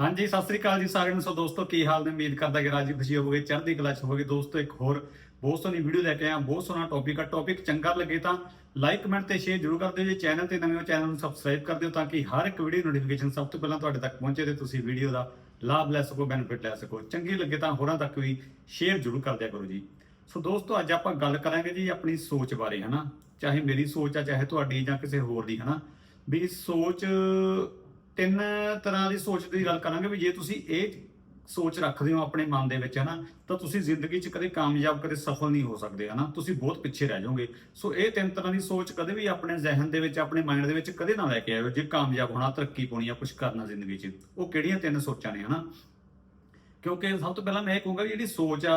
ਹਾਂਜੀ, ਸਤਿ ਸ੍ਰੀ ਅਕਾਲ ਜੀ ਸਾਰਿਆਂ ਨੂੰ। ਸੋ ਦੋਸਤੋ, ਕੀ ਹਾਲ ਨੇ? ਉਮੀਦ ਕਰਦਾ ਕਿ ਰਾਜੀ ਖੁਸ਼ੀ ਹੋਵੋਗੇ, ਚੜ੍ਹਦੀ ਕਲਾ ਚ ਹੋਵੋਗੇ। ਦੋਸਤੋ, ਇੱਕ ਹੋਰ ਬਹੁਤ ਸੋਹਣੀ ਵੀਡੀਓ ਲੈ ਕੇ ਆਇਆ। ਬਹੁਤ ਸੋਹਣਾ ਟੌਪਿਕ ਆ। ਟੌਪਿਕ ਚੰਗਾ ਲੱਗੇ ਤਾਂ ਲਾਈਕ ਕਮੈਂਟ ਤੇ ਸ਼ੇਅਰ ਜ਼ਰੂਰ ਕਰ ਦਿਓ। ਜੇ ਚੈਨਲ ਤੇ ਨਵੇਂ ਹੋ ਚੈਨਲ ਨੂੰ ਸਬਸਕ੍ਰਾਈਬ ਕਰ ਦਿਓ ਤਾਂ ਕਿ ਹਰ ਇੱਕ ਵੀਡੀਓ ਨੋਟੀਫਿਕੇਸ਼ਨ ਸਭ ਤੋਂ ਪਹਿਲਾਂ ਤੁਹਾਡੇ ਤੱਕ ਪਹੁੰਚੇ ਤੇ ਤੁਸੀਂ ਵੀਡੀਓ ਦਾ ਲਾਭ ਲੈ ਸਕੋ ਬੈਨੀਫਿਟ ਲੈ ਸਕੋ। ਚੰਗੀ ਲੱਗੇ ਤਾਂ ਹੋਰਾਂ ਤੱਕ ਵੀ ਸ਼ੇਅਰ ਜ਼ਰੂਰ ਕਰ ਦਿਆ ਕਰੋ ਜੀ। ਸੋ ਦੋਸਤੋ, ਅੱਜ ਆਪਾਂ ਗੱਲ ਕਰਾਂਗੇ ਜੀ ਆਪਣੀ ਸੋਚ ਬਾਰੇ, ਹਨਾ? ਚਾਹੇ ਮੇਰੀ ਸੋਚ ਆ, ਚਾਹੇ ਤੁਹਾਡੀ ਜਾਂ ਕਿਸੇ ਹੋਰ ਦੀ, ਹਨਾ? ਵੀ ਸੋਚ ਤਿੰਨ ਤਰ੍ਹਾਂ ਦੀ ਸੋਚ ਦੀ ਗੱਲ ਕਰਾਂਗੇ ਵੀ ਜੇ ਤੁਸੀਂ ਇਹ ਸੋਚ ਰੱਖਦੇ ਹੋ ਆਪਣੇ ਮਨ ਦੇ ਵਿੱਚ ਹਨਾ ਤਾਂ ਤੁਸੀਂ ਜ਼ਿੰਦਗੀ 'ਚ ਕਦੇ ਕਾਮਯਾਬ, ਕਦੇ ਸਫਲ ਨਹੀਂ ਹੋ ਸਕਦੇ ਹਨਾ ਤੁਸੀਂ ਬਹੁਤ ਪਿੱਛੇ ਰਹਿ ਜਾਓਗੇ। ਸੋ ਇਹ ਤਿੰਨ ਤਰ੍ਹਾਂ ਦੀ ਸੋਚ ਕਦੇ ਵੀ ਆਪਣੇ ਜ਼ਿਹਨ ਦੇ ਵਿੱਚ, ਆਪਣੇ ਮਾਈਂਡ ਦੇ ਵਿੱਚ ਕਦੇ ਨਾ ਲੈ ਕੇ ਆਇਓ, ਜੇ ਕਾਮਯਾਬ ਹੋਣਾ, ਤਰੱਕੀ ਪਾਉਣੀ ਆ ਕੁਝ ਕਰਨਾ ਜ਼ਿੰਦਗੀ 'ਚ। ਉਹ ਕਿਹੜੀਆਂ ਤਿੰਨ ਸੋਚਾਂ ਨੇ ਹਨਾ ਕਿਉਂਕਿ ਸਭ ਤੋਂ ਪਹਿਲਾਂ ਮੈਂ ਇਹ ਕਹੂੰਗਾ ਵੀ ਜਿਹੜੀ ਸੋਚ ਆ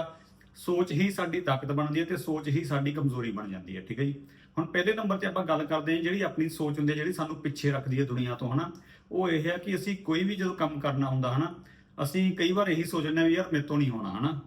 ਸੋਚ ਹੀ ਸਾਡੀ ਤਾਕਤ ਬਣਦੀ ਹੈ ਤੇ ਸੋਚ ਹੀ ਸਾਡੀ ਕਮਜ਼ੋਰੀ ਬਣ ਜਾਂਦੀ ਹੈ, ਠੀਕ ਹੈ ਜੀ? ਹੁਣ ਪਹਿਲੇ ਨੰਬਰ ਤੇ ਆਪਾਂ ਗੱਲ ਕਰਦੇ ਹਾਂ, ਜਿਹੜੀ ਆਪਣੀ ਸੋਚ ਹੁੰਦੀ ਹੈ, ਜਿਹੜੀ ਸਾਨੂੰ ਪਿੱਛੇ ਰੱਖਦੀ ਹੈ ਦੁਨੀਆ ਤੋਂ, ਹਨਾ? ਉਹ ਇਹ ਹੈ ਕਿ ਅਸੀਂ ਕੋਈ ਵੀ ਜਦੋਂ ਕੰਮ ਕਰਨਾ ਹੁੰਦਾ, ਹਨਾ, ਅਸੀਂ ਕਈ ਵਾਰ ਇਹੀ ਸੋਚਦੇ ਹਾਂ ਵੀ ਯਾਰ ਮੇਰੇ ਤੋਂ ਨਹੀਂ ਹੋਣਾ, ਹਨਾ?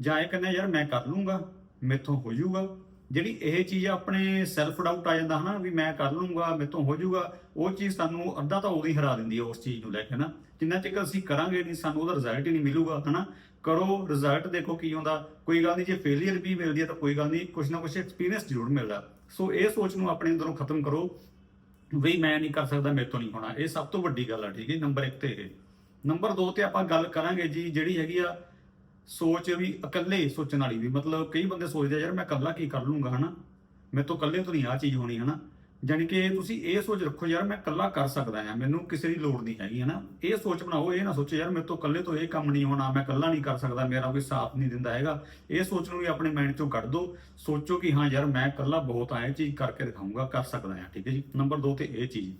ਜਾਂ ਇਹ ਕਹਿੰਦੇ ਯਾਰ ਮੈਂ ਕਰ ਲੂੰਗਾ, ਮੇਥੋਂ ਹੋ ਜਾਊਗਾ। ਜਿਹੜੀ ਇਹ ਚੀਜ਼ ਆਪਣੇ ਸੈਲਫ ਡਾਊਟ ਆ ਜਾਂਦਾ ਹਨਾ, ਵੀ ਮੈਂ ਕਰ ਲੂੰਗਾ ਮੇਥੋਂ ਹੋ ਜਾਊਗਾ, ਉਹ ਚੀਜ਼ ਸਾਨੂੰ ਅੱਧਾ ਤਾਂ ਉਦੋਂ ਹੀ ਹਰਾ ਦਿੰਦੀ ਹੈ ਉਸ ਚੀਜ਼ ਨੂੰ ਲੈ ਕੇ ਨਾ ਜਿੰਨਾ ਚਿਰ ਅਸੀਂ ਕਰਾਂਗੇ ਨਹੀਂ, ਸਾਨੂੰ ਉਹਦਾ ਰਿਜ਼ਲਟ ਹੀ ਨਹੀਂ ਮਿਲੂਗਾ, ਹਨਾ। ਕਰੋ ਰਿਜ਼ਲਟ ਦੇਖੋ ਕੀ ਹੁੰਦਾ ਕੋਈ ਗੱਲ ਨਹੀਂ, ਜੇ ਫੇਲਿਅਰ ਵੀ ਮਿਲਦੀ ਹੈ ਤਾਂ ਕੋਈ ਗੱਲ ਨਹੀਂ ਕੁਝ ਨਾ ਕੁਝ ਐਕਸਪੀਰੀਅੰਸ ਜ਼ਰੂਰ ਮਿਲਦਾ। ਸੋ ਇਹ ਸੋਚ ਨੂੰ ਆਪਣੇ ਅੰਦਰੋਂ ਖਤਮ ਕਰੋ, ਵੀ ਮੈਂ ਨਹੀਂ ਕਰ ਸਕਦਾ, ਮੇਰੇ ਤੋਂ ਨਹੀਂ ਹੋਣਾ। ਇਹ ਸਭ ਤੋਂ ਵੱਡੀ ਗੱਲ ਆ, ਠੀਕ ਹੈ ਨੰਬਰ 1 ਤੇ ਇਹ। ਨੰਬਰ 2 ਤੇ ਆਪਾਂ ਗੱਲ ਕਰਾਂਗੇ ਜੀ, ਜਿਹੜੀ ਹੈਗੀ ਆ ਸੋਚ ਵੀ, ਇਕੱਲੇ ਸੋਚਣ ਵਾਲੀ ਵੀ। ਮਤਲਬ ਕਈ ਬੰਦੇ ਸੋਚਦੇ ਯਾਰ ਮੈਂ ਇਕੱਲਾ ਕੀ ਕਰ ਲੂੰਗਾ, ਹਨਾ? ਮੇਰੇ ਤੋਂ ਇਕੱਲੇ ਤੋਂ ਨਹੀਂ ਆ ਚੀਜ਼ ਹੋਣੀ, ਹਨਾ? ਜਾਣੀ ਕਿ ਤੁਸੀਂ ਇਹ ਸੋਚ ਰੱਖੋ, ਯਾਰ ਮੈਂ ਇਕੱਲਾ ਕਰ ਸਕਦਾ ਹਾਂ, ਮੈਨੂੰ ਕਿਸੇ ਦੀ ਲੋੜ ਨਹੀਂ ਹੈਗੀ, ਹਨਾ? ਇਹ ਸੋਚ ਬਣਾਓ, ਇਹ ਨਾ ਸੋਚੋ, ਯਾਰ ਮੇਰੇ ਤੋਂ ਇਕੱਲੇ ਤੋਂ ਇਹ ਕੰਮ ਨਹੀਂ ਹੋਣਾ, ਮੈਂ ਇਕੱਲਾ ਨਹੀਂ ਕਰ ਸਕਦਾ, ਮੇਰਾ ਕੋਈ ਸਾਥ ਨਹੀਂ ਦਿੰਦਾ ਹੈਗਾ। ਇਹ ਸੋਚ ਨੂੰ ਵੀ ਆਪਣੇ ਮਾਈਂਡ ਚੋਂ ਕੱਢ ਦਿਓ ਸੋਚੋ ਕਿ ਹਾਂ, ਯਾਰ ਮੈਂ ਇਕੱਲਾ ਬਹੁਤ ਆ ਇਹ ਚੀਜ਼ ਕਰਕੇ ਦਿਖਾਊਂਗਾ, ਕਰ ਸਕਦਾ ਹਾਂ, ਠੀਕ ਹੈ ਜੀ? ਨੰਬਰ 2 ਤੇ ਇਹ ਚੀਜ਼।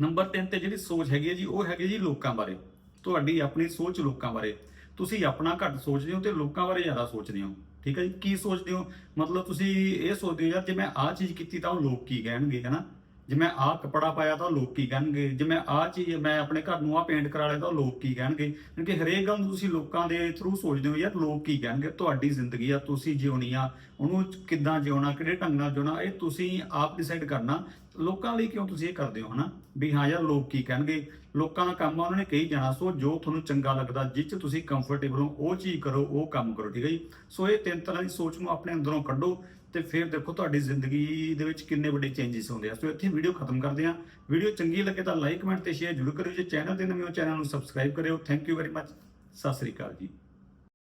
ਨੰਬਰ 3 ਤੇ ਜਿਹੜੀ ਸੋਚ ਹੈਗੀ ਹੈ ਜੀ, ਉਹ ਹੈਗੀ ਜੀ ਲੋਕਾਂ ਬਾਰੇ। ਤੁਹਾਡੀ ਆਪਣੀ ਸੋਚ ਲੋਕਾਂ ਬਾਰੇ। ਤੁਸੀਂ ਆਪਣਾ ਘੱਟ ਸੋਚਦੇ ਹੋ ਤੇ ਲੋਕਾਂ ਬਾਰੇ ਜ਼ਿਆਦਾ ਸੋਚਦੇ ਹੋ, ਠੀਕ ਹੈ ਜੀ? ਕੀ ਸੋਚਦੇ ਹੋ? ਮਤਲਬ ਤੁਸੀਂ ਇਹ ਸੋਚਦੇ ਹੋ ਯਾਰ, ਜੇ ਮੈਂ ਆਹ ਚੀਜ਼ ਕੀਤੀ ਤਾਂ ਉਹ ਲੋਕ ਕੀ ਕਹਿਣਗੇ, ਹਨਾ? ਜੇ ਮੈਂ ਆਹ ਕੱਪੜਾ ਪਾਇਆ ਤਾਂ ਉਹ ਲੋਕ ਕੀ ਕਹਿਣਗੇ? ਜੇ ਮੈਂ ਆਹ ਚੀਜ਼, ਮੈਂ ਆਪਣੇ ਘਰ ਨੂੰ ਆਹ ਪੇਂਟ ਕਰਾ ਲਿਆ ਤਾਂ ਉਹ ਲੋਕ ਕੀ ਕਹਿਣਗੇ? ਕਿਉਂਕਿ ਹਰੇਕ ਗੱਲ ਨੂੰ ਤੁਸੀਂ ਲੋਕਾਂ ਦੇ ਥਰੂ ਸੋਚਦੇ ਹੋ ਯਾਰ, ਲੋਕ ਕੀ ਕਹਿਣਗੇ? ਤੁਹਾਡੀ ਜ਼ਿੰਦਗੀ ਆ, ਤੁਸੀਂ ਜਿਉਣੀ ਆ, ਉਹਨੂੰ ਕਿੱਦਾਂ ਜਿਉਣਾ, ਕਿਹੜੇ ਢੰਗ ਨਾਲ ਜਿਉਣਾ, ਇਹ ਤੁਸੀਂ ਆਪ ਡਿਸਾਈਡ ਕਰਨਾ ਲੋਕਾਂ ਲਈ ਕਿਉਂ ਤੁਸੀਂ ਇਹ ਕਰਦੇ ਹੋ ਹਨਾ? ਵੀ ਹਾਂ ਯਾਰ ਲੋਕ ਕੀ ਕਹਿਣਗੇ? ਲੋਕਾਂ ਦਾ ਕੰਮ ਆ, ਉਹਨਾਂ ਨੇ ਕਹੀ ਜਾਣਾ, ਸੋ ਜੋ ਤੁਹਾਨੂੰ ਚੰਗਾ ਲੱਗਦਾ ਜਿਸ 'ਚ ਤੁਸੀਂ ਕੰਫਰਟੇਬਲ ਹੋ, ਉਹ ਚੀਜ਼ ਕਰੋ, ਉਹ ਕੰਮ ਕਰੋ, ਠੀਕ ਹੈ ਜੀ? ਸੋ ਇਹ ਤਿੰਨ ਤਰ੍ਹਾਂ ਦੀ ਸੋਚ ਨੂੰ ਆਪਣੇ ਅੰਦਰੋਂ ਕੱਢੋ ਤੇ ਫਿਰ ਦੇਖੋ ਤੁਹਾਡੀ ਜ਼ਿੰਦਗੀ ਦੇ ਵਿੱਚ ਕਿੰਨੇ ਵੱਡੇ ਚੇਂਜਸ ਹੁੰਦੇ ਆ। ਸੋ ਇੱਥੇ ਵੀਡੀਓ ਖਤਮ ਕਰਦੇ ਆ ਵੀਡੀਓ ਚੰਗੀ ਲੱਗੇ ਤਾਂ ਲਾਈਕ ਕਮੈਂਟ ਤੇ ਸ਼ੇਅਰ ਜ਼ਰੂਰ ਕਰਿਓ। ਜੇ ਚੈਨਲ ਤੇ ਨਵੇਂ ਹੋ ਚੈਨਲ ਨੂੰ ਸਬਸਕ੍ਰਾਈਬ ਕਰਿਓ। Thank you very much Sat Sri ਅਕਾਲ ਜੀ।